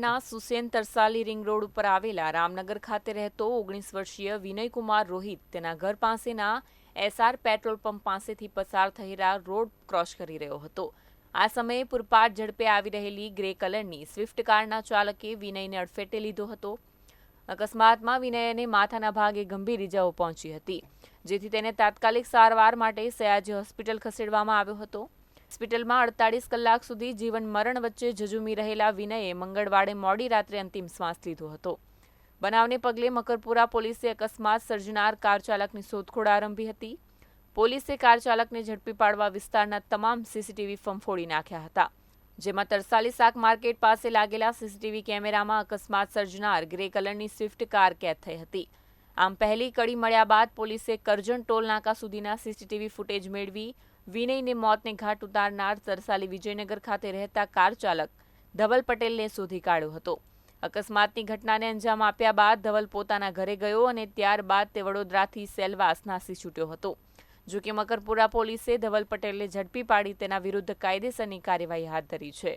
શહેરના Susen Tarsali ring road ઉપર આવેલા રામનગર ખાતે રહેતો ઓગણીસ વર્ષીય વિનયકુમાર રોહિત તેના ઘર પાસેના એસઆર પેટ્રોલ પંપ પાસેથી પસાર થઈ રોડ ક્રોસ કરી રહ્યો હતો. આ સમયે પૂરપાટ ઝડપે આવી રહેલી ગ્રે કલરની સ્વિફ્ટ કારના ચાલકે વિનયને અડફેટે લીધો હતો. અકસ્માતમાં વિનયને માથાના ભાગે ગંભીર ઇજાઓ પહોંચી હતી, જેથી તેને તાત્કાલિક સારવાર માટે સયાજી હોસ્પિટલ ખસેડવામાં આવ્યો હતો. હોસ્પિટલમાં અડતાળીસ કલાક સુધી જીવન મરણ વચ્ચે ઝઝુમી રહેલા વિનયે મંગળવારે મોડી રાત્રે અંતિમ શ્વાસ લીધો હતો. બનાવને પગલે મકરપુરા પોલીસે અકસ્માત સર્જનાર કાર ચાલકની શોધખોળ આરંભી હતી. પોલીસે કાર ચાલકને ઝડપી પાડવા વિસ્તારના તમામ સીસીટીવી ફંફોડી નાખ્યા હતા. જેમાં તરસાલી શાક માર્કેટ પાસે લાગેલા સીસીટીવી કેમેરામાં અકસ્માત સર્જનાર ગ્રે કલરની સ્વિફ્ટ કાર કેદ થઈ હતી. આમ પહેલી કડી મળ્યા બાદ પોલીસે કરજણ ટોલ નાકા સુધીના સીસીટીવી ફૂટેજ મેળવી વિનયને મોતને ઘાટ ઉતારનાર તરસાલી વિજયનગર ખાતે રહેતા કાર ચાલક ધવલ પટેલને શોધી કાઢ્યો હતો. અકસ્માતની ઘટનાને અંજામ આપ્યા બાદ ધવલ પોતાના ઘરે ગયો અને ત્યારબાદ તે વડોદરાથી સેલવાસ નાસી છૂટ્યો હતો. જો કે મકરપુરા પોલીસે ધવલ પટેલને ઝડપી પાડી તેના વિરુદ્ધ કાયદેસરની કાર્યવાહી હાથ ધરી છે.